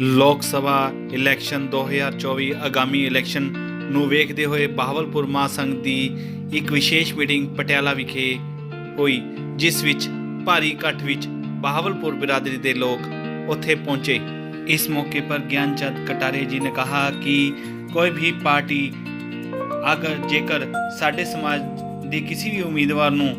ਲੋਕ ਸਭਾ ਇਲੈਕਸ਼ਨ 2024 ਆਗਾਮੀ ਇਲੈਕਸ਼ਨ ਨੂੰ ਵੇਖਦੇ ਹੋਏ ਬਹਾਵਲਪੁਰ ਮਹਾਸੰਘ ਦੀ ਇੱਕ ਵਿਸ਼ੇਸ਼ ਮੀਟਿੰਗ ਪਟਿਆਲਾ ਵਿਖੇ ਹੋਈ, ਜਿਸ ਵਿੱਚ ਭਾਰੀ ਇਕੱਠ ਵਿੱਚ ਬਹਾਵਲਪੁਰ ਬਿਰਾਦਰੀ ਦੇ ਲੋਕ ਉੱਥੇ ਪਹੁੰਚੇ। ਇਸ ਮੌਕੇ ਪਰ ਗਿਆਨਚੰਦ ਕਟਾਰੇ ਜੀ ਨੇ ਕਹਾ ਕਿ ਕੋਈ ਵੀ ਪਾਰਟੀ ਅਗਰ ਜੇਕਰ ਸਾਡੇ ਸਮਾਜ ਦੇ ਕਿਸੇ ਵੀ ਉਮੀਦਵਾਰ ਨੂੰ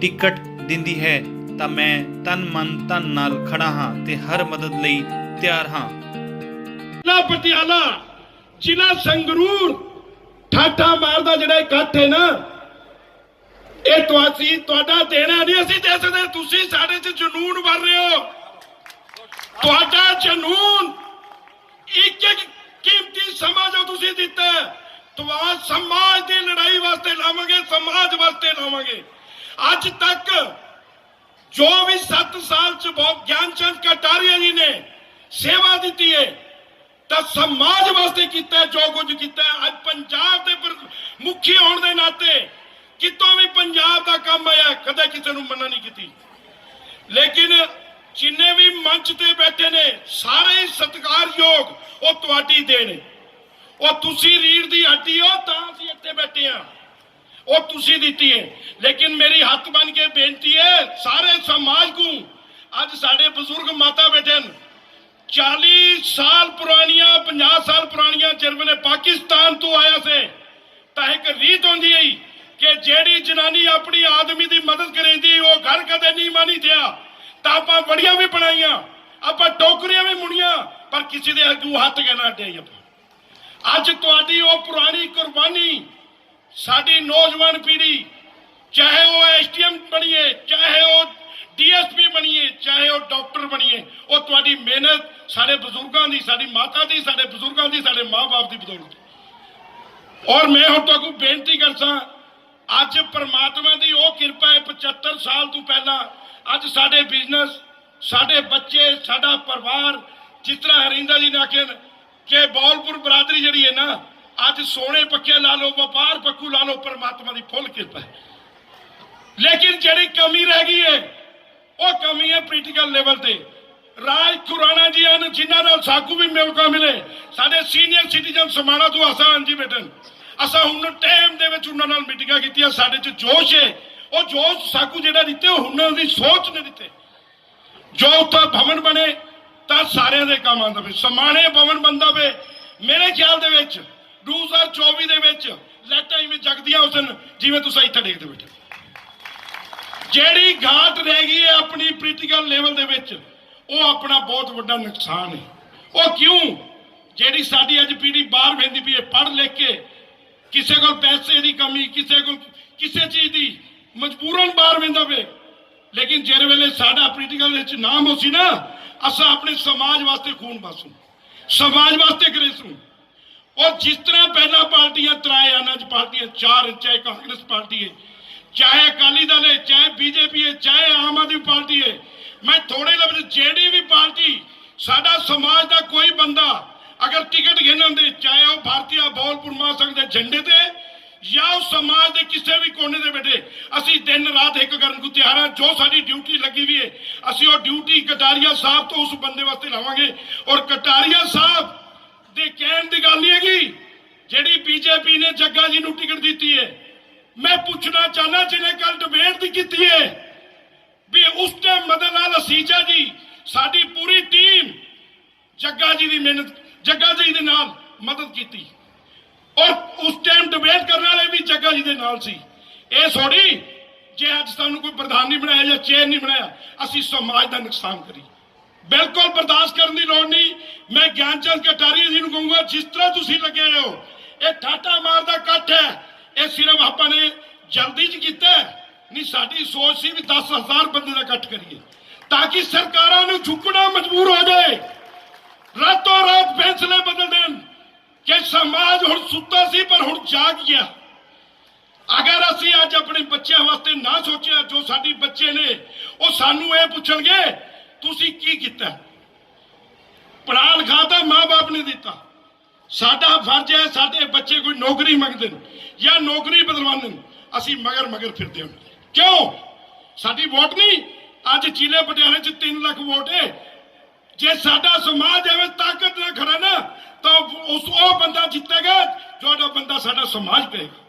ਟਿਕਟ ਦਿੰਦੀ ਹੈ ਤਾਂ ਮੈਂ ਤਨ ਮਨ ਧਨ ਨਾਲ ਖੜਾ ਹਾਂ ਤੇ ਹਰ ਮਦਦ ਲਈ ਤਿਆਰ ਹਾਂ। ਜ਼ਿਲ੍ਹਾ ਪਟਿਆਲਾ ਜ਼ਿਲ੍ਹਾ ਸੰਗਰੂਰ ਠਾਠਾ ਮਾਰਦਾ ਜਿਹੜਾ ਇਕੱਠ ਹੈ ਨਾ ਇਹ ਤੁਹਾਸੀ ਤੁਹਾਡਾ ਦੇਣਾ ਨਹੀਂ ਅਸੀਂ ਦੇ ਸਕਦੇ ਤੁਸੀਂ ਸਾਡੇ 'ਚ ਜਨੂਨ ਭਰ ਰਹੇ ਹੋ। ਤੁਹਾਡਾ ਜਨੂਨ ਇੱਕ ਇੱਕ ਕੀਮਤੀ ਸਮਾਂ ਜੋ ਤੁਸੀਂ ਦਿੱਤਾ ਹੈ, ਸਮਾਜ ਦੀ ਲੜਾਈ ਵਾਸਤੇ ਲਾਵਾਂਗੇ ਸਮਾਜ ਵਾਸਤੇ ਲਾਵਾਂਗੇ। ਅੱਜ ਤੱਕ ਜੋ ਵੀ 7 ਸਾਲ ਚ ਬਹੁਤ ਗਿਆਨਚੰਦ ਕਟਾਰੀਆ ਜੀ ਨੇ ਸੇਵਾ ਦਿੱਤੀ ਹੈ ਤਾਂ ਸਮਾਜ ਵਾਸਤੇ ਕੀਤਾ ਜੋ ਕੁਝ ਕੀਤਾ ਅੱਜ ਪੰਜਾਬ ਦੇ ਮੁਖੀ ਹੋਣ ਦੇ ਨਾਤੇ ਕਿਤੋਂ ਵੀ ਪੰਜਾਬ ਦਾ ਕੰਮ ਆਇਆ ਕਦੇ ਕਿਸੇ ਨੂੰ ਮੰਨਾ ਨਹੀਂ ਕੀਤੀ ਲੇਕਿਨ ਜਿੰਨੇ ਵੀ ਮੰਚ ਤੇ ਬੈਠੇ ਨੇ ਸਾਰੇ ਹੀ ਸਤਿਕਾਰਯੋਗ ਉਹ ਤੁਹਾਡੀ ਦੇਣ ਹੈ। ਉਹ ਤੁਸੀਂ ਰੀੜ ਦੀ ਹੱਡੀ ਹੋ ਤਾਂ ਅਸੀਂ ਇੱਥੇ ਬੈਠੇ ਆ ਉਹ ਤੁਸੀਂ ਦਿੱਤੀ ਹੈ। ਲੇਕਿਨ ਮੇਰੀ ਹੱਥ ਬਨ ਕੇ ਬੇਨਤੀ ਹੈ, ਸਾਰੇ ਸਮਾਜ ਨੂੰ, ਅੱਜ ਸਾਡੇ ਬਜ਼ੁਰਗ ਮਾਤਾ ਬੈਠੇ ਨੇ 40 ਸਾਲ ਪੁਰਾਣੀਆਂ 50 ਸਾਲ ਪੁਰਾਣੀਆਂ ਜਦ ਪਾਕਿਸਤਾਨ ਤੋਂ ਆਇਆ ਸੀ। ਤਾਂ ਇੱਕ ਰੀਤ ਹੁੰਦੀ ਹੈ ਕਿ ਜਿਹੜੀ ਜਨਾਨੀ ਆਪਣੀ ਆਦਮੀ ਦੀ ਮਦਦ ਕਰੇਂਦੀ, ਉਹ ਘਰ ਕਦੇ ਨਹੀਂ ਮਾਨੀ ਥਿਆ। ਤਾਂ ਆਪਾਂ ਬੜੀਆਂ ਵੀ ਬਣਾਈਆਂ, ਆਪਾਂ ਟੋਕਰੀਆਂ ਵੀ ਮੁਣੀਆਂ ਪਰ ਕਿਸੇ ਦੇ ਅੱਗੂ ਹੱਥ ਕੇ ਨਾ ਡੇ ਆਪਾਂ? ਅੱਜ ਤੁਹਾਡੀ ਉਹ ਪੁਰਾਣੀ ਕੁਰਬਾਨੀ ਸਾਡੀ ਨੌਜਵਾਨ ਪੀੜ੍ਹੀ, ਚਾਹੇ ਉਹ ਐਸਟੀਐਮ ਬਣੀਏ, ਚਾਹੇ ਉਹ ਡੀਐਸਪੀ ਬਣੀਏ, ਚਾਹੇ ਉਹ ਡਾਕਟਰ ਬਣੀਏ, ਉਹ ਤੁਹਾਡੀ ਮਿਹਨਤ ਸਾਡੇ ਬਜ਼ੁਰਗਾਂ ਦੀ, ਸਾਡੀ ਮਾਤਾ ਦੀ, ਸਾਡੇ ਬਜ਼ੁਰਗਾਂ ਦੀ, ਸਾਡੇ ਮਾਪੇ ਦੀ ਬਦੌਲਤ ਔਰ ਮੈਂ ਹੁਣ ਤੁਹਾਨੂੰ ਬੇਨਤੀ ਕਰਦਾ ਅੱਜ ਪਰਮਾਤਮਾ ਦੀ ਉਹ ਕਿਰਪਾ ਹੈ 75 ਸਾਲ ਤੋਂ ਪਹਿਲਾਂ ਅੱਜ ਸਾਡੇ ਬਿਜ਼ਨਸ, ਸਾਡੇ ਬੱਚੇ, ਸਾਡਾ ਪਰਿਵਾਰ, ਜਿਸ ਤਰ੍ਹਾਂ ਹਰਿੰਦਰ ਜੀ ਨੇ ਆਖਿਆ ਕਿ ਬੌਲਪੁਰ ਬਰਾਦਰੀ ਜਿਹੜੀ ਹੈ ਨਾ ਅੱਜ ਸੋਨੇ ਪੱਕੇ ਲਾ ਲਓ, ਵਪਾਰ ਪੱਕੂ ਲਾ ਲਓ, ਪਰਮਾਤਮਾ ਦੀ ਫੁੱਲ ਕਿਰਪਾ ਹੈ। ਲੇਕਿਨ ਜਿਹੜੀ ਕਮੀ ਰਹਿ ਗਈ ਹੈ ਉਹ ਕਮੀ ਹੈ ਪੋਲੀਟੀਕਲ ਲੈਵਲ ਤੇ। ਰਾਜ ਖੁਰਾਣਾ ਜੀ ਹਨ, ਜਿਨ੍ਹਾਂ ਨਾਲ ਸਾਕੂ ਵੀ ਮੌਕਾ ਮਿਲੇ। ਸਾਡੇ ਸੀਨੀਅਰ ਸਿਟੀਜ਼ਨ ਸਮਾਣਾ ਤੋਂ ਆਸਾਨ ਜੀ ਬੇਟਨ। ਅਸਾਂ ਹੁਣ ਟਾਈਮ ਦੇ ਵਿੱਚ ਉਹਨਾਂ ਨਾਲ ਮੀਟਿੰਗਾਂ ਕੀਤੀਆਂ, ਸਾਡੇ 'ਚ ਜੋਸ਼ ਹੈ ਉਹ ਜੋਸ਼ ਸਾਕੂ ਜਿਹੜਾ ਦਿੱਤੇ, ਉਹ ਉਹਨਾਂ ਦੀ ਸੋਚ ਨੇ ਦਿੱਤੇ। ਜੋ ਉੱਥੇ ਭਵਨ ਬਣੇ, ਤਾਂ ਸਾਰਿਆਂ ਦੇ ਕੰਮ ਆਉਂਦਾ ਵੇ ਸਮਾਣੇ ਭਵਨ ਬੰਦਾ ਵੇ ਮੇਰੇ ਖਿਆਲ ਦੇ ਵਿੱਚ 2024 ਦੇ ਵਿੱਚ ਲੈਟਾਂ ਇਵੇਂ ਜਗਦੀਆਂ ਉਸ ਜਿਵੇਂ ਤੁਸੀਂ ਇੱਥੇ ਦੇਖਦੇ ਬੈਠੇ ਜਿਹੜੀ ਘਾਟ ਰਹਿ ਗਈ ਹੈ ਆਪਣੀ ਪੋਲੀਟੀਕਲ ਲੈਵਲ ਦੇ ਵਿੱਚ, ਉਹ ਆਪਣਾ ਬਹੁਤ ਵੱਡਾ ਨੁਕਸਾਨ ਹੈ। ਉਹ ਕਿਉਂ? ਜਿਹੜੀ ਸਾਡੀ ਅੱਜ ਪੀੜ੍ਹੀ ਬਾਹਰ ਵੇਂਦੀ ਪਈ ਹੈ, ਪੜ੍ਹ ਲਿਖ ਕੇ, ਕਿਸੇ ਕੋਲ ਪੈਸੇ ਦੀ ਕਮੀ, ਕਿਸੇ ਕੋਲ ਕਿਸੇ ਚੀਜ਼ ਦੀ ਮਜਬੂਰਨ ਬਾਹਰ ਵੇਂਦਾ ਪਏ ਲੇਕਿਨ ਜਿਹੜੇ ਵੇਲੇ ਸਾਡਾ ਪੋਲੀਟੀਕਲ ਵਿੱਚ ਨਾਮ ਹੋ ਸੀ ਨਾ, ਅਸਾਂ ਆਪਣੇ ਸਮਾਜ ਵਾਸਤੇ ਖੂਨ ਬਾਸੂ, ਸਮਾਜ ਵਾਸਤੇ ਕਰੇ ਸੂ ਔਰ ਜਿਸ ਤਰ੍ਹਾਂ ਪਹਿਲਾਂ ਪਾਰਟੀਆਂ ਤਰਾਏ ਆਨਾ ਚ ਪਾਰਟੀਆਂ ਚਾਰ ਚਾਹੇ ਕਾਂਗਰਸ ਪਾਰਟੀ ਹੈ, ਚਾਹੇ ਅਕਾਲੀ ਦਲ ਹੈ, ਚਾਹੇ ਬੀਜੇਪੀ ਹੈ, ਚਾਹੇ ਆਮ ਆਦਮੀ ਪਾਰਟੀ ਹੈ, ਮੈਂ ਥੋੜੇ ਲਫ਼ਜ਼ ਜਿਹੜੀ ਵੀ ਪਾਰਟੀ ਸਾਡਾ ਸਮਾਜ ਦਾ ਕੋਈ ਬੰਦਾ ਅਗਰ ਟਿਕਟ घेना ਦੇ ਚਾਹੇ ਉਹ ਭਾਰਤੀ ਬੌਲਪੁਰ ਮਹਾਸੰਘ ਦੇ ਝੰਡੇ ਤੇ ਜਾਂ ਉਹ ਸਮਾਜ ਦੇ ਕਿਸੇ ਵੀ ਕੋਨੇ ਦੇ ਬੈਠੇ, ਅਸੀਂ ਦਿਨ ਰਾਤ ਇੱਕ ਕਰਨ ਨੂੰ ਤਿਆਰ ਹਾਂ, ਜੋ ਸਾਡੀ ਡਿਊਟੀ ਲੱਗੀ ਵੀ ਹੈ, ਅਸੀਂ ਉਹ ਡਿਊਟੀ ਕਟਾਰੀਆ ਸਾਹਿਬ ਤੋਂ ਉਸ ਬੰਦੇ ਵਾਸਤੇ ਲਾਵਾਂਗੇ ਔਰ ਕਟਾਰੀਆ ਸਾਹਿਬ ਦੇ ਕਹਿਣ ਦੀ ਗੱਲ ਨਹੀਂ ਹੈਗੀ। ਜਿਹੜੀ ਬੀਜੇਪੀ ਨੇ ਜੱਗਾ ਜੀ ਨੂੰ ਟਿਕਟ ਦਿੱਤੀ ਹੈ। ਮੈਂ ਪੁੱਛਣਾ ਚਾਹਨਾ ਜਿਹਨੇ ਕੱਲ ਡਿਬੇਟ ਦੀ ਕੀਤੀ ਹੈ, ਵੀ ਉਸ ਟਾਈਮ ਮਦਨ ਲਾਲ ਅਸੀਜਾ ਜੀ, ਸਾਡੀ ਪੂਰੀ ਟੀਮ ਜੱਗਾ ਜੀ ਦੀ ਮਿਹਨਤ, ਜੱਗਾ ਜੀ ਦੇ ਨਾਲ ਮਦਦ ਕੀਤੀ। ਔਰ ਉਸ ਟਾਈਮ ਡਿਬੇਟ ਕਰਨ ਵਾਲੇ ਵੀ ਜੱਗਾ ਜੀ ਦੇ ਨਾਲ ਸੀ। ਇਹ ਸੋੜੀ ਜੇ ਅੱਜ ਸਾਨੂੰ ਕੋਈ ਪ੍ਰਧਾਨ ਨਹੀਂ ਬਣਾਇਆ ਜਾਂ ਚੇਅਰ ਨਹੀਂ ਬਣਾਇਆ, ਅਸੀਂ ਸਮਾਜ ਦਾ ਨੁਕਸਾਨ ਕਰੀ ਬਿਲਕੁਲ ਬਰਦਾਸ਼ਤ ਕਰਨ ਦੀ ਲੋੜ ਨਹੀਂ। ਮੈਂ ਗਿਆਨਚੰਦ ਕਟਾਰੀਆ ਜੀ ਨੂੰ ਕਹੂੰਗਾ, ਜਿਸ ਤਰ੍ਹਾਂ ਤੁਸੀਂ ਲੱਗੇ ਹੋ, ਇਹ ਠਾਟਾ ਮਾਰਦਾ ਇਕੱਠ ਹੈ। ਇਹ ਸਿਰਫ ਆਪਾਂ ਨੇ ਜਲਦੀ ਚ ਕੀਤਾ ਨਹੀਂ, ਸਾਡੀ ਸੋਚ ਸੀ ਵੀ 10000 ਬੰਦੇ ਦਾ ਇਕੱਠ ਕਰੀਏ। ਤਾਂ ਕਿ ਸਰਕਾਰਾਂ ਨੂੰ ਝੁਕਣਾ ਮਜਬੂਰ ਹੋ ਜਾਏ। ਰਾਤੋਂ ਰਾਤ ਫੈਸਲੇ ਬਦਲ ਦੇਣ। ਕਿ ਸਮਾਜ ਹੁਣ ਸੁੱਤਾ ਸੀ, ਪਰ ਹੁਣ ਜਾਗ ਗਿਆ। ਅਗਰ ਅਸੀਂ ਅੱਜ ਆਪਣੇ ਬੱਚਿਆਂ ਵਾਸਤੇ ਨਾ ਸੋਚਿਆ, ਜੋ ਸਾਡੇ ਬੱਚੇ ਨੇ, ਉਹ ਸਾਨੂੰ ਇਹ ਪੁੱਛਣਗੇ ਤੁਸੀਂ ਕੀ ਕੀਤਾ? ਪੜ੍ਹਾ ਲਿਖਾ ਤਾਂ ਮਾਂ-ਬਾਪ ਨੇ ਦਿੱਤਾ। ਸਾਡਾ ਫਰਜ਼ ਹੈ, ਸਾਡੇ ਬੱਚੇ ਕੋਈ ਨੌਕਰੀ ਮੰਗਦੇ ਨੇ ਜਾਂ ਨੌਕਰੀ ਬਦਲਵਾਉਂਦੇ ਨੇ। ਅਸੀਂ ਮਗਰ ਮਗਰ ਫਿਰਦੇ ਹਾਂ। ਕਿਉਂ? ਸਾਡੀ ਵੋਟ ਨਹੀਂ। ਅੱਜ ਜ਼ਿਲ੍ਹੇ ਪਟਿਆਲੇ ਚ 3 ਲੱਖ ਵੋਟ ਹੈ। ਜੇ ਸਾਡਾ ਸਮਾਜ ਐਵੇਂ ਤਾਕਤ ਨਾਲ ਖੜਾ ਨਾ, ਤਾਂ ਉਸ ਉਹ ਬੰਦਾ ਜਿੱਤੇਗਾ ਜਿਹੜਾ ਬੰਦਾ ਸਾਡਾ ਸਮਾਜ ਪਏਗਾ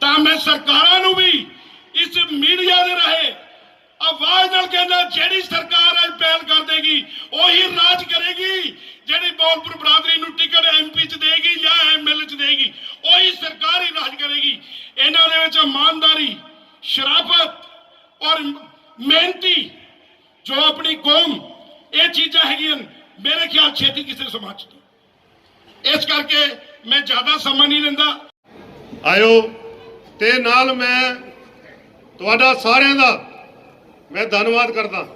ਤਾਂ ਮੈਂ ਸਰਕਾਰਾਂ ਨੂੰ ਵੀ ਇਸ ਮੀਡੀਆ ਦੇ ਰਾਹੀਂ ਆਵਾਜ਼ ਨਾਲ ਕਹਿੰਦਾ, ਜਿਹੜੀ ਸਰਕਾਰ ਅੱਜ ਪਹਿਲ ਕਰ ਦੇਗੀ, ਉਹੀ ਰਾਜ ਕਰੇਗੀ, ਜਿਹੜੀ ਬੋਲਪੁਰ ਬਰਾਦਰੀ ਨੂੰ ਟਿਕਟ ਐਮਪੀ ਚ ਦੇਗੀ ਜਾਂ ਐਮਐਲਏ ਚ ਦੇਗੀ, ਉਹੀ ਸਰਕਾਰ ਹੀ ਰਾਜ ਕਰੇਗੀ। ਇਹਨਾਂ ਦੇ ਵਿੱਚ ਇਮਾਨਦਾਰੀ, ਸ਼ਰਾਫਤ ਔਰ ਮਿਹਨਤੀ ਜੋ ਆਪਣੀ ਕੌਮ, ਇਹ ਚੀਜ਼ਾਂ ਹੈਗੀਆਂ ਮੇਰੇ ਖਿਆਲ ਛੇਤੀ ਕਿਸੇ ਸਮਾਜ ਚ। ਇਸ ਕਰਕੇ ਮੈਂ ਜ਼ਿਆਦਾ ਸਮਾਂ ਨਹੀਂ ਲੈਂਦਾ। ਆਇਓ, ਤੇ ਨਾਲ ਮੈਂ ਤੁਹਾਡਾ ਸਾਰਿਆਂ ਦਾ ਮੈਂ ਧੰਨਵਾਦ ਕਰਦਾ।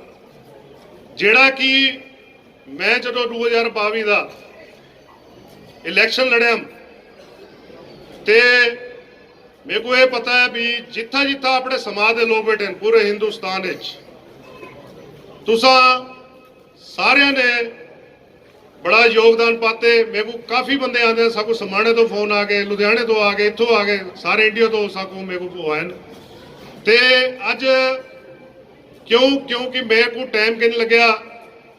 ਜਿਹੜਾ ਕਿ ਮੈਂ ਜਦੋਂ 2022 ਦਾ ਇਲੈਕਸ਼ਨ ਲੜਿਆ, ਤੇ ਮੇਰੇ ਕੋ ਇਹ ਪਤਾ ਹੈ ਵੀ ਜਿੱਥਾ ਜਿੱਥਾ ਆਪਣੇ ਸਮਾਜ ਦੇ ਲੋਕ ਬੈਠੇ ਨੇ, ਪੂਰੇ ਹਿੰਦੁਸਤਾਨ ਵਿੱਚ, ਤੁਸੀਂ ਸਾਰਿਆਂ ਨੇ ਬੜਾ ਯੋਗਦਾਨ ਪਾਤੇ। ਮੇਰੇ ਕੋ ਕਾਫੀ ਬੰਦੇ ਆਉਂਦੇ ਨੇ ਸਾਕੋ ਸਮਾਣੇ ਤੋਂ ਫੋਨ ਆ ਗਏ, ਲੁਧਿਆਣੇ ਤੋਂ ਆ ਗਏ, ਇੱਥੋਂ ਆ ਗਏ, ਸਾਰੇ ਇੰਡੀਆ ਤੋਂ ਸਾਕੋ ਮੇਰੇ ਕੋ ਆਏ ਨੇ। ਤੇ ਅੱਜ ਕਿਉਂ? ਕਿਉਂਕਿ ਮੇਰੇ ਕੋ ਟਾਈਮ ਕਿ ਨਹੀਂ ਲੱਗਿਆ?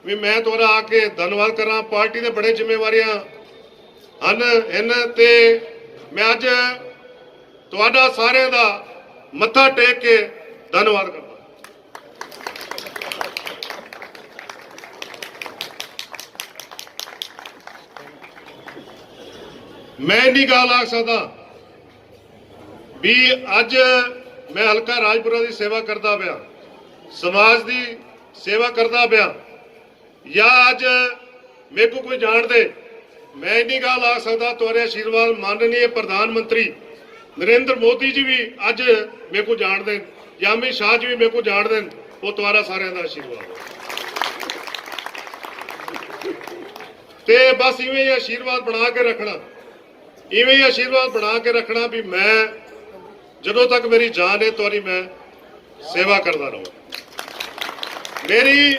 ਵੀ ਮੈਂ ਤੁਹਾਡਾ ਆ ਕੇ ਧੰਨਵਾਦ ਕਰਾਂ, ਪਾਰਟੀ ਦੇ ਬੜੇ ਜ਼ਿੰਮੇਵਾਰੀਆਂ ਹਨ। ਇਹਨਾਂ ਤੇ ਮੈਂ ਅੱਜ ਤੁਹਾਡਾ ਸਾਰਿਆਂ ਦਾ ਮੱਥਾ ਟੇਕ ਕੇ ਧੰਨਵਾਦ ਕਰਦਾ ਮੈਂ ਇੰਨੀ ਗੱਲ ਆਖ ਸਕਦਾ ਵੀ ਅੱਜ ਮੈਂ ਹਲਕਾ ਰਾਜਪੁਰਾ ਦੀ ਸੇਵਾ ਕਰਦਾ ਪਿਆ। ਸਮਾਜ ਦੀ ਸੇਵਾ ਕਰਦਾ ਪਿਆ। ਜਾਂ ਅੱਜ ਮੇਰੇ ਕੋ ਕੋਈ ਜਾਣਦੇ ਮੈਂ ਇੰਨੀ ਗੱਲ ਆਖ ਸਕਦਾ ਤੁਹਾਡੇ ਆਸ਼ੀਰਵਾਦ ਮਾਨਨੀय ਪ੍ਰਧਾਨ ਮੰਤਰੀ ਨਰਿੰਦਰ ਮੋਦੀ ਜੀ ਵੀ ਅੱਜ ਮੇਰੇ ਕੋ ਜਾਣਦੇ ਨੇ, ਜਾਂ ਅਮਿਤ ਸ਼ਾਹ ਜੀ ਵੀ ਮੇਰੇ ਕੋ ਜਾਣਦੇ ਨੇ, ਉਹ ਤੁਹਾਡਾ ਸਾਰਿਆਂ ਦਾ ਆਸ਼ੀਰਵਾਦ ਤੇ ਬਸ ਇਵੇਂ ਹੀ ਆਸ਼ੀਰਵਾਦ ਬਣਾ ਕੇ ਰੱਖਣਾ। ਇਵੇਂ ਹੀ ਆਸ਼ੀਰਵਾਦ ਬਣਾ ਕੇ ਰੱਖਣਾ ਵੀ ਮੈਂ ਜਦੋਂ ਤੱਕ ਮੇਰੀ ਜਾਨ ਹੈ ਤੁਹਾਡੀ ਮੈਂ ਸੇਵਾ ਕਰਦਾ ਰਹੋ। ਮੇਰੀ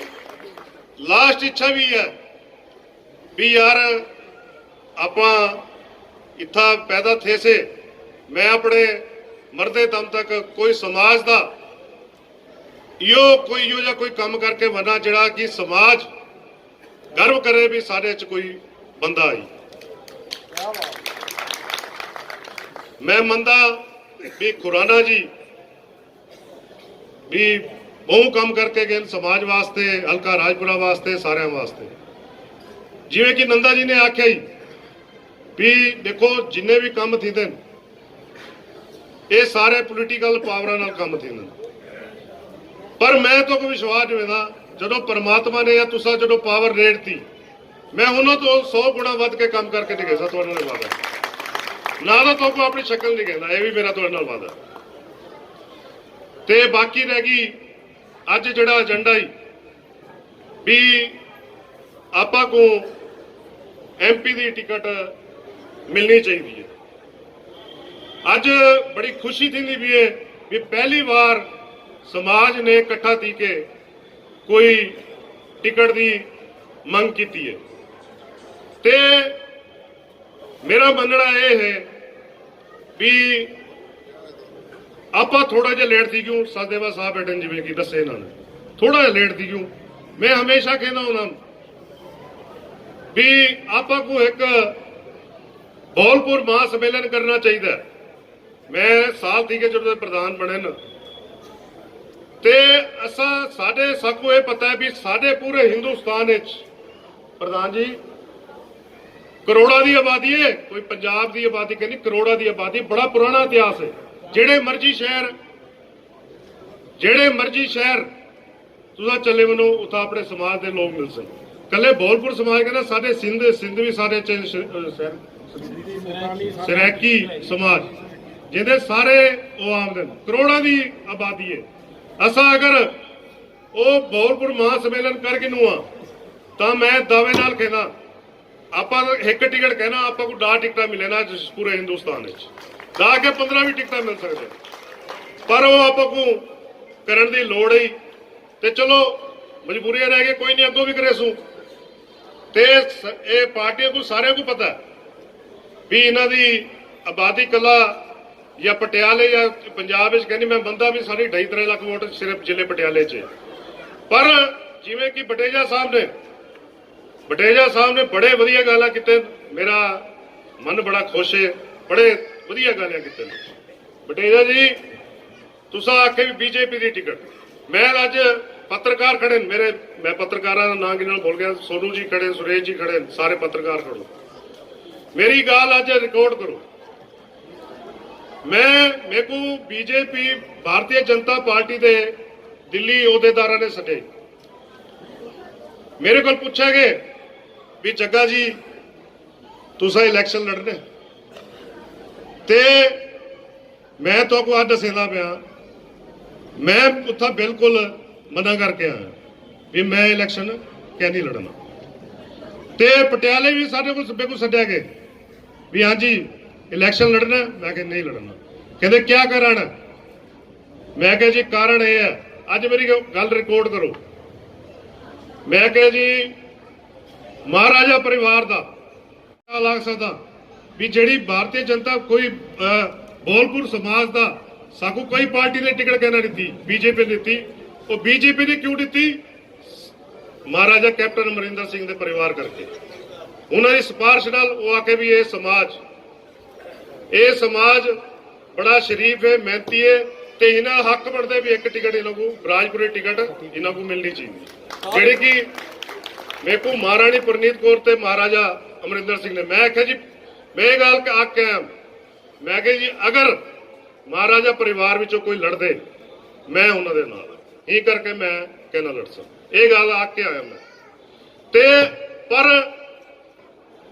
ਲਾਸਟ ਇੱਛਾ ਵੀ ਹੈ ਵੀ ਯਾਰ ਆਪਾਂ ਇੱਥਾ ਪੈਦਾ ਥੇ ਸੇ, ਮੈਂ ਆਪਣੇ ਮਰਦੇ ਦਮ ਤੱਕ ਕੋਈ ਸਮਾਜ ਦਾ ਇਹੋ ਕੋਈ ਇਹੋ ਜਿਹਾ ਕੋਈ ਕੰਮ ਕਰਕੇ ਬਣਾ ਜਿਹੜਾ ਕਿ ਸਮਾਜ ਗਰਵ ਕਰੇ ਵੀ ਸਾਡੇ ਚ ਕੋਈ ਬੰਦਾ ਆਈ। ਮੈਂ ਮੰਨਦਾ ਵੀ ਖੁਰਾਨਾ ਜੀ ਵੀ ਬਹੁਤ ਕੰਮ ਕਰਕੇ ਗਏ ਸਮਾਜ ਵਾਸਤੇ, ਹਲਕਾ ਰਾਜਪੁਰਾ ਵਾਸਤੇ, ਸਾਰਿਆਂ ਵਾਸਤੇ। ਜਿਵੇਂ ਕਿ ਨੰਦਾ ਜੀ ਨੇ ਆਖਿਆ ਹੀ ਵੀ ਦੇਖੋ, ਜਿੰਨੇ ਵੀ ਕੰਮ ਥੀਂਦੇ ਨੇ, ਇਹ ਸਾਰੇ ਪੋਲੀਟੀਕਲ ਪਾਵਰਾਂ ਨਾਲ ਕੰਮ ਥੀਂਦੇ ਨੇ। ਪਰ ਮੈਂ ਤਾਂ ਕੋਈ ਵਿਸ਼ਵਾਸ ਜਿਵੇਂਦਾ ਜਦੋਂ ਪਰਮਾਤਮਾ ਨੇ ਜਾਂ ਤੁਸੀਂ ਜਦੋਂ ਪਾਵਰ ਰੇੜਤੀ ਮੈਂ ਉਹਨਾਂ ਤੋਂ 100 ਗੁਣਾ ਵੱਧ ਕੇ ਕੰਮ ਕਰਕੇ ਦਿਖਾਇਆ ਤੁਹਾਡੇ ਨਾਲ ਵਾਦਾ ਨਾ ਤਾਂ ਤੁਹਾਨੂੰ ਆਪਣੀ ਸ਼ਕਲ ਨਹੀਂ ਕਹਿੰਦਾ, ਇਹ ਵੀ ਮੇਰਾ ਤੁਹਾਡੇ ਨਾਲ ਵਾਦਾ ਤੇ ਬਾਕੀ ਰਹਿ ਗਈ ਅੱਜ ਜਿਹੜਾ ਏਜੰਡਾ ਹੀ ਵੀ ਆਪਾਂ ਕੋ ਐਮਪੀ ਦੀ ਟਿਕਟ ਮਿਲਣੀ ਚਾਹੀਦੀ ਹੈ। ਅੱਜ ਬੜੀ ਖੁਸ਼ੀ ਥੀਂਦੀ ਵੀ ਹੈ ਵੀ ਪਹਿਲੀ ਵਾਰ ਸਮਾਜ ਨੇ ਇਕੱਠਾ ਤੀ ਕੇ ਕੋਈ ਟਿਕਟ ਦੀ ਮੰਗ ਕੀਤੀ ਹੈ। ਤੇ ਮੇਰਾ ਮੰਨਣਾ ਇਹ ਹੈ ਵੀ ਆਪਾਂ ਥੋੜਾ ਜਿਹਾ ਲੇਟ ਸੀ ਕਿਉਂ? ਸਦੇਵਾ ਸਾਹਿਬ ਬੈਠਣ ਜਿਵੇਂ ਕਿ ਦੱਸੇ ਇਹਨਾਂ ਨੇ। ਥੋੜਾ ਜਿਹਾ ਲੇਟ ਸੀ ਕਿਉਂ? ਮੈਂ ਹਮੇਸ਼ਾ ਕਹਿੰਦਾ ਉਹਨਾਂ ਨੂੰ ਵੀ ਆਪਾਂ ਕੋ ਇੱਕ ਬੋਲਪੁਰ ਮਹਾ ਸੰਮੇਲਨ ਕਰਨਾ ਚਾਹੀਦਾ ਮੈਂ ਸਾਲ ਦੀ ਕੇ ਜਦੋਂ ਪ੍ਰਧਾਨ ਬਣੇ ਨਾ। ਤੇ ਅਸਾਂ ਸਾਡੇ ਸਭ ਨੂੰ ਇਹ ਪਤਾ ਹੈ ਵੀ ਸਾਡੇ ਪੂਰੇ ਹਿੰਦੁਸਤਾਨ ਵਿੱਚ, ਪ੍ਰਧਾਨ ਜੀ, ਕਰੋੜਾਂ ਦੀ ਆਬਾਦੀ ਹੈ। ਕੋਈ ਪੰਜਾਬ ਦੀ ਆਬਾਦੀ ਕਹਿੰਦੀ ਕਰੋੜਾਂ ਦੀ ਆਬਾਦੀ, ਬੜਾ ਪੁਰਾਣਾ ਇਤਿਹਾਸ ਹੈ। ਜਿਹੜੇ ਮਰਜ਼ੀ ਸ਼ਹਿਰ, ਜਿਹੜੇ ਮਰਜ਼ੀ ਸ਼ਹਿਰ, ਤੁਸੀਂ ਚੱਲੇ ਮਨੋ, ਉਥਾ ਆਪਣੇ ਸਮਾਜ ਦੇ ਲੋਕ ਮਿਲ ਸਕੇ ਕੱਲੇ ਬੋਲਪੁਰ ਸਮਾਜ ਕਹਿੰਦਾ, ਸਾਡੇ ਸਿੰਧ ਸਿੰਧ ਵੀ ਸਾਡੇ ਸ਼ਹਿਰ, ਸਰੈਕੀ ਸਮਾਜ, ਜਿਹਦੇ ਸਾਰੇ ਉਹ ਆਮਦਨ ਕਰੋੜਾਂ ਦੀ ਆਬਾਦੀ ਹੈ ਅਸਾਂ ਅਗਰ ਉਹ ਬੋਲਪੁਰ ਮਹਾ ਸੰਮੇਲਨ ਕਰਕੇ ਨੂੰ ਆ, ਤਾਂ ਮੈਂ ਦਾਅਵੇ ਨਾਲ ਕਹਿੰਦਾ ਆਪਾਂ ਇੱਕ ਟਿਕਟ ਕਹਿਣਾ, ਆਪਾਂ ਨੂੰ 10 ਟਿਕਟਾਂ ਮਿਲੇ ਨਾ ਪੂਰੇ ਹਿੰਦੁਸਤਾਨ ਵਿੱਚ। ਦਾ ਕੇ 15 ਵੀ ਟਿਕਟਾਂ ਮਿਲ ਸਕਦੇ ਪਰ ਉਹ ਆਪਾਂ ਨੂੰ ਕਰਨ ਦੀ ਲੋੜ ਹੀ। ਤੇ ਚਲੋ ਮਜਬੂਰੀਆਂ ਰਹਿ ਗਏ ਕੋਈ ਨਹੀਂ ਅੱਗੋਂ ਵੀ ਕਰੇਸੂ ਤੇ ਸ- ਇਹ ਪਾਰਟੀਆਂ ਨੂੰ ਸਾਰਿਆਂ ਨੂੰ ਪਤਾ ਵੀ ਇਹਨਾਂ ਦੀ ਆਬਾਦੀ ਕੱਲਾ ਜਾਂ ਪਟਿਆਲੇ ਜਾਂ ਪੰਜਾਬ ਵਿੱਚ ਕਹਿੰਦੀ ਮੈਂ ਬੰਦਾ ਵੀ ਸਾਡੀ 2.5 ਲੱਖ ਵੋਟ ਸਿਰਫ ਜ਼ਿਲ੍ਹੇ ਪਟਿਆਲੇ 'ਚ ਪਰ ਜਿਵੇਂ ਕਿ ਬਟੇਜਾ ਸਾਹਿਬ ਨੇ, ਬਟੇਜਾ ਸਾਹਿਬ ਨੇ ਬੜੇ ਵਧੀਆ ਗੱਲਾਂ ਕੀਤੇ ਮੇਰਾ ਮਨ ਬੜਾ ਖੁਸ਼ ਹੈ, ਬੜੇ ਵਧੀਆ ਗੱਲਾਂ ਕੀਤੇ ਨੇ ਬਟੇਜਾ ਜੀ ਤੁਸੀਂ ਆਖੇ ਵੀ ਬੀਜੇਪੀ ਦੀ ਟਿਕਟ। ਮੈਂ ਅੱਜ ਪੱਤਰਕਾਰ ਖੜੇ ਨੇ ਮੇਰੇ ਮੈਂ ਪੱਤਰਕਾਰਾਂ ਦਾ ਨਾਂ ਕਿਨਾਂ ਬੋਲ ਗਿਆ? ਸੋਨੂ ਜੀ ਖੜੇ ਸੁਰੇਸ਼ ਜੀ ਖੜੇ ਨੇ, ਸਾਰੇ ਪੱਤਰਕਾਰ ਖੜੋ ਮੇਰੀ ਗੱਲ ਅੱਜ ਰਿਕਾਰਡ ਕਰੋ। ਮੈਂ ਮੇਰੇ ਕੋ ਬੀਜੇਪੀ ਭਾਰਤੀ ਜਨਤਾ ਪਾਰਟੀ ਦੇ ਦਿੱਲੀ ਅਹੁਦੇਦਾਰਾਂ ਨੇ ਸੱਦੇ। ਮੇਰੇ ਕੋਲ ਪੁੱਛਿਆ ਗਿਆ ਵੀ ਜੱਗਾ ਜੀ ਤੁਸੀਂ ਇਲੈਕਸ਼ਨ ਲੜਨੇ ਤੇ ਮੈਂ ਤੁਹਾਨੂੰ ਅੱਜ ਦੱਸਦਾ ਪਿਆ। ਮੈਂ ਉੱਥਾ ਬਿਲਕੁਲ ਮਨਾ ਕਰਕੇ ਆਇਆ ਵੀ ਮੈਂ ਇਲੈਕਸ਼ਨ ਕਿਆ ਨਹੀਂ ਲੜਨਾ। ਤੇ ਪਟਿਆਲੇ ਵੀ ਸਾਡੇ ਕੋਲ ਸਭੇ ਕੋਲ ਸੱਦਿਆ ਗਏ ਵੀ ਹਾਂਜੀ ਇਲੈਕਸ਼ਨ ਲੜਨਾ, ਮੈਂ ਕਿਹਾ ਨਹੀਂ ਲੜਨਾ। ਕਹਿੰਦੇ ਕੀ ਕਾਰਨ? ਹੈ ਮੈਂ ਕਿਹਾ ਜੀ, ਕਾਰਨ ਇਹ ਹੈ, ਅੱਜ ਮੇਰੀ ਗੱਲ ਰਿਕਾਰਡ ਕਰੋ। ਮੈਂ ਕਿਹਾ ਜੀ, ਮਹਾਰਾਜਾ ਪਰਿਵਾਰ ਦਾ ਲੱਗ ਸਕਦਾ। ਵੀ ਜਿਹੜੀ ਭਾਰਤੀ ਜਨਤਾ ਕੋਈ ਬੋਲਪੁਰ ਸਮਾਜ ਦਾ ਸਾਕੂ ਕੋਈ ਪਾਰਟੀ ਨੇ ਟਿਕਟ ਕਹਿਣਾ ਦਿੱਤੀ? ਬੀਜੇਪੀ ਨੇ ਦਿੱਤੀ। ਉਹ ਬੀਜੇਪੀ ਨੇ ਕਿਉਂ ਦਿੱਤੀ? ਮਹਾਰਾਜਾ ਕੈਪਟਨ ਅਮਰਿੰਦਰ ਸਿੰਘ ਦੇ ਪਰਿਵਾਰ ਕਰਕੇ। ਉਹਨਾਂ ਦੀ ਸਿਫਾਰਿਸ਼ ਨਾਲ ਉਹ ਆ ਕੇ ਵੀ ਇਹ ਸਮਾਜ ਇਹ ਸਮਾਜ ਬੜਾ ਸ਼ਰੀਫ ਹੈ, ਮਿਹਨਤੀ ਹੈ ਤੇ ਇਹਨਾਂ ਹੱਕ ਬਣਦੇ ਵੀ ਇੱਕ ਟਿਕਟ ਇਹਨਾਂ ਨੂੰ ਰਾਜਪੁਰੇ ਟਿਕਟ ਇਹਨਾਂ ਨੂੰ ਮਿਲਣੀ ਚਾਹੀਦੀ ਜਿਹੜੀ ਕਿ ਮੇਰੇ ਮਹਾਰਾਣੀ ਪ੍ਰਨੀਤ ਕੌਰ ਤੇ ਮਹਾਰਾਜਾ ਅਮਰਿੰਦਰ ਸਿੰਘ ਨੇ, ਮੈਂ ਆਖਿਆ ਜੀ ਮੈਂ ਇਹ ਗੱਲ ਆਖ ਕੇ ਆਇਆ। ਮੈਂ ਕਿਹਾ ਜੀ, ਅਗਰ ਮਹਾਰਾਜਾ ਪਰਿਵਾਰ ਵਿੱਚੋਂ ਕੋਈ ਲੜਦੇ, ਮੈਂ ਉਹਨਾਂ ਦੇ ਨਾਲ ਹੀ ਕਰਕੇ ਮੈਂ ਕਹਿੰਦਾ ਲੜ ਸਕ ਇਹ ਗੱਲ ਆਖ ਕੇ ਆਇਆ ਮੈਂ। ਤੇ ਪਰ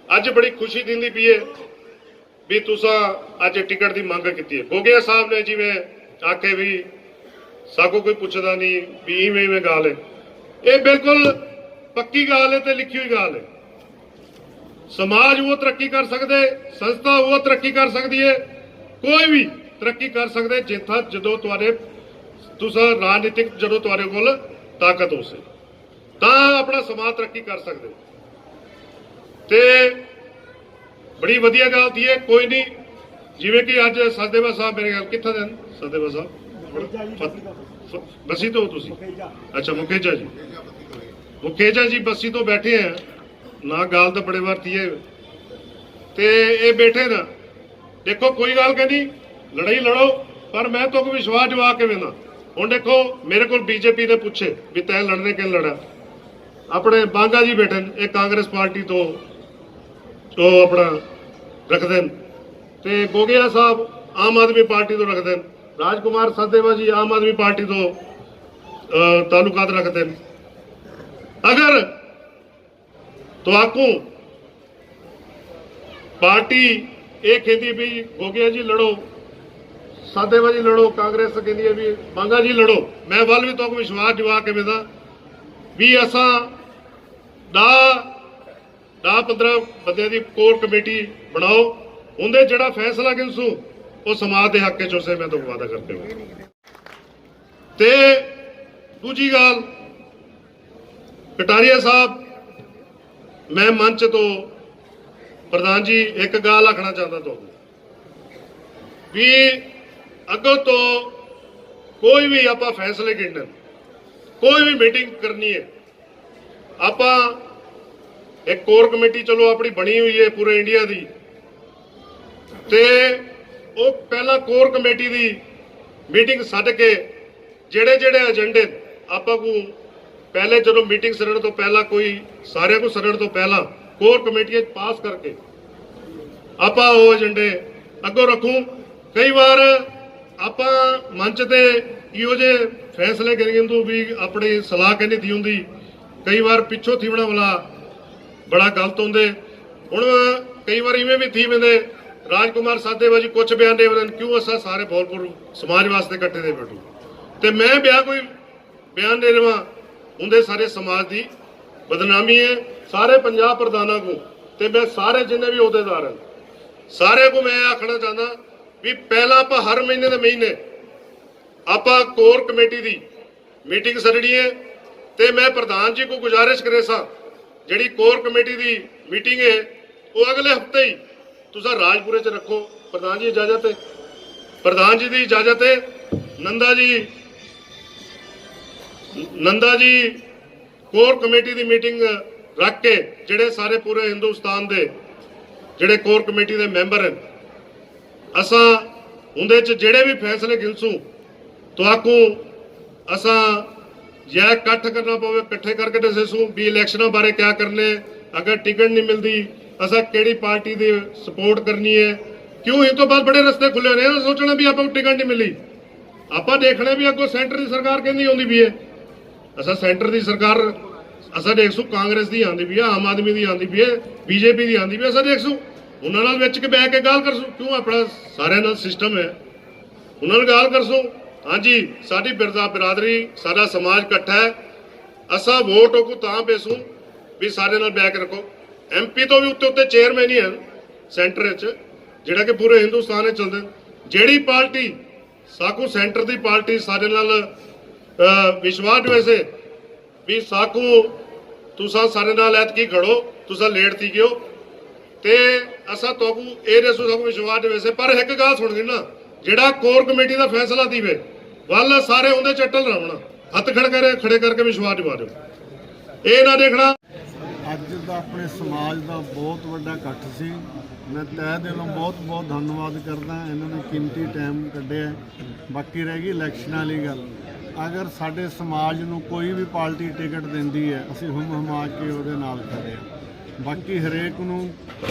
ਅੱਜ ਬੜੀ ਖੁਸ਼ੀ ਦਿੰਦੀ ਪਈ ਹੈ ਵੀ ਤੁਸੀਂ ਅੱਜ ਟਿਕਟ ਦੀ ਮੰਗ ਕੀਤੀ ਹੈ ਗੋਗਿਆ ਸਾਹਿਬ ਨੇ ਜਿਵੇਂ ਆਖੇ ਵੀ ਸਾਕੋ ਕੋਈ ਪੁੱਛਦਾ ਨਹੀਂ ਵੀ ਇਵੇਂ ਇਵੇਂ ਗੱਲ ਹੈ ਇਹ ਬਿਲਕੁਲ ਪੱਕੀ ਗੱਲ ਹੈ ਤੇ ਲਿਖੀ ਹੋਈ ਗੱਲ ਹੈ ਸਮਾਜ ਉਹ ਤਰੱਕੀ ਕਰ ਸਕਦੇ ਸੰਸਥਾ ਉਹ ਤਰੱਕੀ ਕਰ ਸਕਦੀ ਹੈ ਕੋਈ ਵੀ ਤਰੱਕੀ ਕਰ ਸਕਦੇ ਜਿੱਥਾ ਜਦੋਂ ਤੁਹਾਡੇ ਤੁਸੀਂ ਰਾਜਨੀਤਿਕ ਜਦੋਂ ਤੁਹਾਡੇ ਕੋਲ ਤਾਕਤ ਹੋਵੇ ਤਾਂ ਆਪਣਾ ਸਮਾਜ ਤਰੱਕੀ ਕਰ ਸਕਦੇ। ਤੇ ਬੜੀ ਵਧੀਆ ਗੱਲ ਦੀ ਹੈ ਕੋਈ ਨਹੀਂ ਜਿਵੇਂ ਕਿ ਅੱਜ ਸਦੇਵਾ ਸਾਹਿਬ ਮੇਰੇ ਗੱਲ ਕਿੱਥੇ ਦੇ ਸਦੇਵਾ ਸਾਹਿਬ? ਬਸੀ ਤੋਂ। ਹੋ ਤੁਸੀਂ? ਅੱਛਾ ਮੁਕੇਜਾ ਜੀ। ਮੁਕੇਜਾ ਜੀ ਬਸੀ ਤੋਂ ਬੈਠੇ ਆ। ਨਾ ਗੱਲ ਤਾਂ ਬੜੇ ਵਾਰ ਥੀ ਹੈ ਤੇ ਇਹ ਬੈਠੇ ਨਾ। ਦੇਖੋ, ਕੋਈ ਗੱਲ ਕਹਿੰਦੀ, ਲੜਾਈ ਲੜੋ, ਪਰ ਮੈਂ ਤੁਹਾਨੂੰ ਵਿਸ਼ਵਾਸ ਜਵਾ ਕੇ ਵੇਨਾ ਹੁਣ ਦੇਖੋ, ਮੇਰੇ ਕੋਲ ਬੀਜੇਪੀ ਨੇ ਪੁੱਛੇ ਵੀ ਤੈਂ ਲੜਨੇ ਕਿਉਂ ਲੜਾ ਆਪਣੇ ਬਾਂਗਾ ਜੀ ਬੈਠੇ ਨੇ, ਇਹ ਕਾਂਗਰਸ ਪਾਰਟੀ ਤੋਂ ਉਹ ਆਪਣਾ ਰੱਖਦੇ ਨੇ। ਤੇ ਗੋਗਿਆ ਸਾਹਿਬ ਆਮ ਆਦਮੀ ਪਾਰਟੀ ਤੋਂ ਰੱਖਦੇ ਨੇ। ਰਾਜਕੁਮਾਰ ਸਦੇਵਾ ਜੀ ਆਮ ਆਦਮੀ ਪਾਰਟੀ ਤੋਂ ਤਾਲੁਕਾਤ ਰੱਖਦੇ ਨੇ। ਅਗਰ ਤਵਾਕੂ ਪਾਰਟੀ ਇਹ ਕਹਿੰਦੀ ਵੀ ਗੋਗਿਆ ਜੀ ਲੜੋ ਸਾਦੇਵਾ ਜੀ ਲੜੋ, ਕਾਂਗਰਸ ਕਹਿੰਦੀ ਹੈ ਵੀ ਮੰਗਾ ਜੀ ਲੜੋ। ਮੈਂ ਵੱਲ ਵੀ ਤੁਹਾਨੂੰ ਵਿਸ਼ਵਾਸ ਜਵਾ ਕੇ ਵੇਦਾ ਵੀ ਅਸਾਂ ਦਾ ਦਾ 15 ਬੰਦਿਆਂ ਦੀ ਕੋਰ ਕਮੇਟੀ ਬਣਾਓ, ਉਹਦੇ ਜਿਹੜਾ ਫੈਸਲਾ ਕਿਨਸੂ ਉਹ ਸਮਾਜ ਦੇ ਹੱਕ ਚ ਉਸੇ ਮੈਂ ਤੁਹਾਨੂੰ ਵਾਅਦਾ ਕਰਦੇ ਹਾਂ ਤੇ ਦੂਜੀ ਗੱਲ, ਕਟਾਰੀਆ ਸਾਹਿਬ ਮੈਂ ਮੰਚ ਤੋਂ ਪ੍ਰਧਾਨ ਜੀ, ਇੱਕ ਗੱਲ ਆਖਣਾ ਚਾਹੁੰਦਾ ਤੁਹਾਨੂੰ ਵੀ ਅੱਗੋਂ ਤੋਂ ਕੋਈ ਵੀ ਆਪਾਂ ਫੈਸਲੇ ਗਿਣਨ ਕੋਈ ਵੀ ਮੀਟਿੰਗ ਕਰਨੀ ਹੈ, ਆਪਾਂ ਇੱਕ ਕੋਰ ਕਮੇਟੀ ਚਲੋ ਆਪਣੀ ਬਣੀ ਹੋਈ ਹੈ ਪੂਰੇ ਇੰਡੀਆ ਦੀ, ਤੇ ਉਹ ਪਹਿਲਾਂ ਕੋਰ ਕਮੇਟੀ ਦੀ ਮੀਟਿੰਗ ਸੱਦ ਕੇ ਜਿਹੜੇ ਜਿਹੜੇ ਏਜੰਡੇ ਆਪਾਂ ਨੂੰ ਪਹਿਲੇ ਜਦੋਂ ਮੀਟਿੰਗ ਸੱਦਣ ਤੋਂ ਪਹਿਲਾਂ ਕੋਈ, ਸਾਰਿਆਂ ਨੂੰ ਸੱਦਣ ਤੋਂ ਪਹਿਲਾਂ ਕੋਰ ਕਮੇਟੀਆਂ 'ਚ ਪਾਸ ਕਰਕੇ ਆਪਾਂ ਉਹ ਏਜੰਡੇ ਅੱਗੋਂ ਰੱਖੂ। ਕਈ ਵਾਰ ਆਪਾਂ ਮੰਚ ਤੇ ਇਹੋ ਜੇ ਫੈਸਲੇ ਕਰੀਏ ਤੋਂ ਵੀ ਆਪਣੀ ਸਲਾਹ ਕਹਿੰਦੀ ਦੀ ਹੁੰਦੀ। ਕਈ ਵਾਰ ਪਿੱਛੋਂ ਥੀਵਣਾ ਵਾਲਾ ਬੜਾ ਗਲਤ ਹੁੰਦੇ। ਹੁਣ ਕਈ ਵਾਰ ਇਵੇਂ ਵੀ ਥੀ ਬੰਦੇ ਰਾਜਕੁਮਾਰ ਸਾਧੇਵਾ ਜੀ ਕੁਝ ਬਿਆਨ ਦੇ ਬਦਨ ਕਿਉਂ ਅਸਾਂ ਸਾਰੇ ਬੋਲਪੁਰ ਸਮਾਜ ਵਾਸਤੇ ਇਕੱਠੇ ਦੇ ਬੈਠੂ? ਤੇ ਮੈਂ ਬਿਆ ਕੋਈ ਬਿਆਨ ਦੇ ਦੇਵਾਂ ਉਹਦੇ ਸਾਰੇ ਸਮਾਜ ਦੀ ਬਦਨਾਮੀ ਹੈ, ਸਾਰੇ ਪੰਜਾਬ ਪ੍ਰਧਾਨਾਂ ਨੂੰ ਤੇ ਮੈਂ ਸਾਰੇ ਜਿੰਨੇ ਵੀ ਅਹੁਦੇਦਾਰ ਹਨ, ਸਾਰੇ ਕੋ ਮੈਂ ਆਖਣਾ ਚਾਹੁੰਦਾ ਵੀ ਪਹਿਲਾਂ ਆਪਾਂ ਹਰ ਮਹੀਨੇ ਦੇ ਮਹੀਨੇ ਆਪਾਂ ਕੋਰ ਕਮੇਟੀ ਦੀ ਮੀਟਿੰਗ ਸੱਦਣੀ ਹੈ ਤੇ ਮੈਂ ਪ੍ਰਧਾਨ ਜੀ ਕੋ ਗੁਜ਼ਾਰਿਸ਼ ਕਰੇ ਸਾਂ ਜਿਹੜੀ ਕੋਰ ਕਮੇਟੀ ਦੀ ਮੀਟਿੰਗ ਹੈ, ਉਹ ਅਗਲੇ ਹਫ਼ਤੇ ਹੀ ਤੁਸੀਂ ਰਾਜਪੁਰੇ ਚ ਰੱਖੋ। ਪ੍ਰਧਾਨ ਜੀ ਇਜਾਜ਼ਤ ਹੈ। ਪ੍ਰਧਾਨ ਜੀ ਦੀ ਇਜਾਜ਼ਤ ਹੈ। ਨੰਦਾ ਜੀ ਨੰਦਾ ਜੀ, ਕੋਰ ਕਮੇਟੀ ਦੀ ਮੀਟਿੰਗ ਰੱਖ ਕੇ ਜਿਹੜੇ ਸਾਰੇ ਪੂਰੇ ਹਿੰਦੁਸਤਾਨ ਦੇ ਜਿਹੜੇ ਕੋਰ ਕਮੇਟੀ ਦੇ ਮੈਂਬਰ ਹਨ, ਅਸਾਂ ਉਹਦੇ ਚ ਜਿਹੜੇ ਵੀ ਫੈਸਲੇ ਗਿਲਸੂ, ਤੁਹਾਕੂ ਅਸਾਂ ਜਾਂ ਇਕੱਠ ਕਰਨਾ ਪਵੇ, ਇਕੱਠੇ ਕਰਕੇ ਦੱਸੂ ਵੀ ਇਲੈਕਸ਼ਨਾਂ ਬਾਰੇ ਕਿਆ ਕਰਨੇ ਅਗਰ ਟਿਕਟ ਨਹੀਂ ਮਿਲਦੀ, ਅਸਾਂ ਕਿਹੜੀ ਪਾਰਟੀ ਦੀ ਸਪੋਰਟ ਕਰਨੀ ਹੈ, ਕਿਉਂ ਇਹ ਤੋਂ ਬਾਅਦ ਬੜੇ ਰਸਤੇ ਖੁੱਲੇ ਨੇ, ਇਹ ਸੋਚਣਾ ਵੀ ਆਪਾਂ ਨੂੰ ਟਿਕਟ ਨਹੀਂ ਮਿਲੀ। ਆਪਾਂ ਦੇਖਣਾ ਵੀ ਅੱਗੋਂ ਸੈਂਟਰ ਦੀ ਸਰਕਾਰ ਕਹਿੰਦੀ ਆਉਂਦੀ ਵੀ ਹੈ। ਅਸਾਂ ਸੈਂਟਰ ਦੀ ਸਰਕਾਰ, ਅਸਾਂ ਦੇਖਸੂ ਕਾਂਗਰਸ ਦੀ ਆਂਦੀ ਵੀ ਹੈ ਆਮ ਆਦਮੀ ਦੀ ਆਂਦੀ ਵੀ ਹੈ ਬੀਜੇਪੀ ਦੀ ਆਂਦੀ ਵੀ ਹੈ ਅਸਾਂ ਦੇਖਸੂ ਉਹਨਾਂ ਨਾਲ ਵਿੱਚ ਕੇ ਬਹਿ ਕੇ ਗੱਲ ਕਰਸੂ ਕਿਉਂ ਆਪਣਾ ਸਾਰਿਆਂ ਨਾਲ ਸਿਸਟਮ ਹੈ? ਉਹਨਾਂ ਨਾਲ ਗੱਲ ਕਰਸੂ ਹਾਂਜੀ, ਸਾਡੀ ਬਿਰਦਾ ਬਰਾਦਰੀ, ਸਾਡਾ ਸਮਾਜ ਇਕੱਠਾ ਹੈ। ਅਸਾਂ ਵੋਟ ਕੋ ਤਾਂ ਪੇਸੂ ਵੀ ਸਾਰੇ ਨਾਲ ਬੈਕ ਰੱਖੋ। ਐਮਪੀ ਤੋਂ ਵੀ ਉੱਤੇ ਉੱਤੇ ਚੇਅਰਮੈਨ ਹੀ ਹਨ ਸੈਂਟਰ ਵਿੱਚ, ਜਿਹੜਾ ਕਿ ਪੂਰੇ ਹਿੰਦੁਸਤਾਨ ਵਿੱਚ ਚੱਲਦੇ ਜਿਹੜੀ ਪਾਰਟੀ, ਸਾਕੂ ਸੈਂਟਰ ਦੀ ਪਾਰਟੀ ਸਾਡੇ ਨਾਲ ਵਿਸ਼ਵਾਸ ਵੈਸੇ ਵੀ ਸਾਕੂ, ਤੁਸੀਂ ਸਾਡੇ ਨਾਲ ਐਤਕੀ ਖੜੋ, ਤੁਸੀਂ ਲੇਟ ਤੀ ਗਿਓ। ਤੇ ਅਸਾਂ ਤੁਹਾਨੂੰ ਇਹ ਰਸੂ ਸਭ ਵਿਸ਼ਵਾਸ ਵੈਸੇ ਪਰ ਇੱਕ ਗੱਲ ਸੁਣ ਨਾ, ਜਿਹੜਾ ਕੋਰ ਕਮੇਟੀ ਦਾ ਫੈਸਲਾ ਦੀਵੇ ਵੱਲ ਸਾਰੇ ਉਹਦੇ ਚੱਟਲ ਰਹਿਣਾ ਹੱਥ ਖੜ ਕਰੇ, ਖੜੇ ਕਰਕੇ ਵਿਸ਼ਵਾਸ ਦਿਵਾ ਦਿਓ। ਇਹ ਨਾ ਦੇਖਣਾ। ਅੱਜ ਦਾ ਆਪਣੇ ਸਮਾਜ ਦਾ ਬਹੁਤ ਵੱਡਾ ਇਕੱਠ ਸੀ। ਮੈਂ ਤਹਿ ਦਿਲੋਂ ਬਹੁਤ ਬਹੁਤ ਧੰਨਵਾਦ ਕਰਦਾ। ਇਹਨਾਂ ਨੇ ਕੀਮਤੀ ਟਾਈਮ ਕੱਢਿਆ। ਬਾਕੀ ਰਹਿ ਗਈ ਇਲੈਕਸ਼ਨਾਂ ਵਾਲੀ ਗੱਲ। ਅਗਰ ਸਾਡੇ ਸਮਾਜ ਨੂੰ ਕੋਈ ਵੀ ਪਾਰਟੀ ਟਿਕਟ ਦਿੰਦੀ ਹੈ ਅਸੀਂ ਹੁਮ ਹਮਾ ਕੇ ਉਹਦੇ ਨਾਲ ਖੜੇ ਹਾਂ। ਬਾਕੀ ਹਰੇਕ ਨੂੰ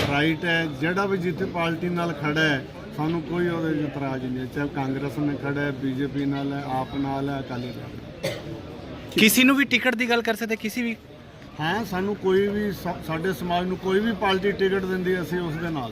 ਰਾਈਟ ਹੈ ਜਿਹੜਾ ਵੀ ਜਿੱਥੇ ਪਾਰਟੀ ਨਾਲ ਖੜਾ ਹੈ ਸਾਨੂੰ ਕੋਈ ਉਹਦੇ 'ਚ ਇਤਰਾਜ਼ ਨਹੀਂ ਹੈ। ਚਾਹੇ ਕਾਂਗਰਸ ਨਾਲ ਖੜਾ ਹੈ ਬੀਜੇਪੀ ਨਾਲ ਹੈ ਆਪ ਨਾਲ ਹੈ ਅਕਾਲੀ ਨਾਲ। ਕਿਸੇ ਨੂੰ ਵੀ ਟਿਕਟ ਦੀ ਗੱਲ ਕਰ ਸਕਦੇ ਕਿਸੇ ਵੀ? ਹਾਂ ਸਾਨੂੰ ਕੋਈ ਵੀ ਸਾਡੇ ਸਮਾਜ ਨੂੰ ਕੋਈ ਵੀ ਪਾਰਟੀ ਟਿਕਟ ਦਿੰਦੀ ਅਸੀਂ ਉਸ ਦੇ ਨਾਲ।